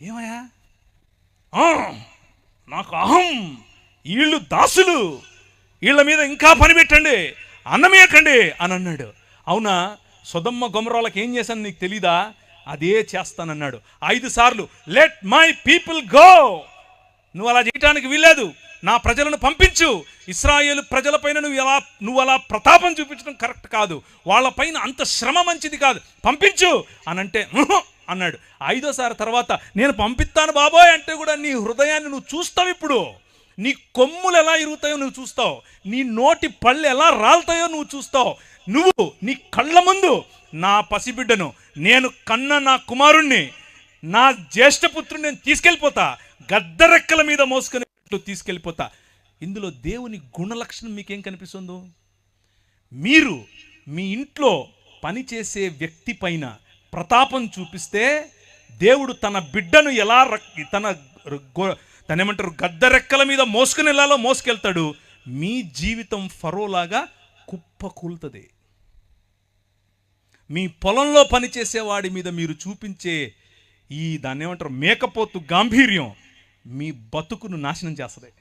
ఏమయ్యా? నాకు అహం! వీళ్ళు దాసులు! వీళ్ళ మీద ఇంకా పని పెట్టండి! అన్నమేయకండి అని అన్నాడు. అవునా? సుధమ్మ గుమరాలకు ఏం చేశాను నీకు తెలీదా? అదే చేస్తానన్నాడు. ఐదు సార్లు లెట్ మై పీపుల్ గో నువ్వు అలా చేయటానికి వీల్లేదు. నా ప్రజలను పంపించు. ఇస్రాయేల్ ప్రజలపైన నువ్వు ఎలా నువ్వు అలా ప్రతాపం చూపించడం కరెక్ట్ కాదు. వాళ్ళపైన అంత శ్రమ మంచిది కాదు. పంపించు! అని అంటే అన్నాడు. ఐదోసారి తర్వాత నేను పంపిస్తాను బాబోయ్ అంటే కూడా నీ హృదయాన్ని నువ్వు చూస్తావు ఇప్పుడు. నీ కొమ్ములు ఎలా ఇరుగుతాయో నువ్వు చూస్తావు. నీ నోటి పళ్ళు ఎలా రాలుతాయో నువ్వు చూస్తావు. నువ్వు నీ కళ్ళ ముందు నా పసిబిడ్డను నేను కన్న నా కుమారుణ్ణి నా జ్యేష్ఠపుత్రుని నేను తీసుకెళ్ళిపోతా. గద్దరెక్కల మీద మోసుకునేట్లు తీసుకెళ్ళిపోతా. ఇందులో దేవుని గుణలక్షణం మీకేం కనిపిస్తుందో? మీరు మీ ఇంట్లో పనిచేసే వ్యక్తి పైన ప్రతాపం చూపిస్తే దేవుడు తన బిడ్డను ఎలా తన తన ఏమంటారు గద్దరెక్కల మీద మోసుకుని వెళ్ళాలో మోసుకెళ్తాడు. మీ జీవితం ఫరోలాగా కుప్పకూలుతుంది. మీ పొలంలో పనిచేసేవాడి మీద మీరు చూపించే ఈ దాన్ని ఏమంటారు మేకపోతు గాంభీర్యం మీ బతుకును నాశనం చేస్తుంది.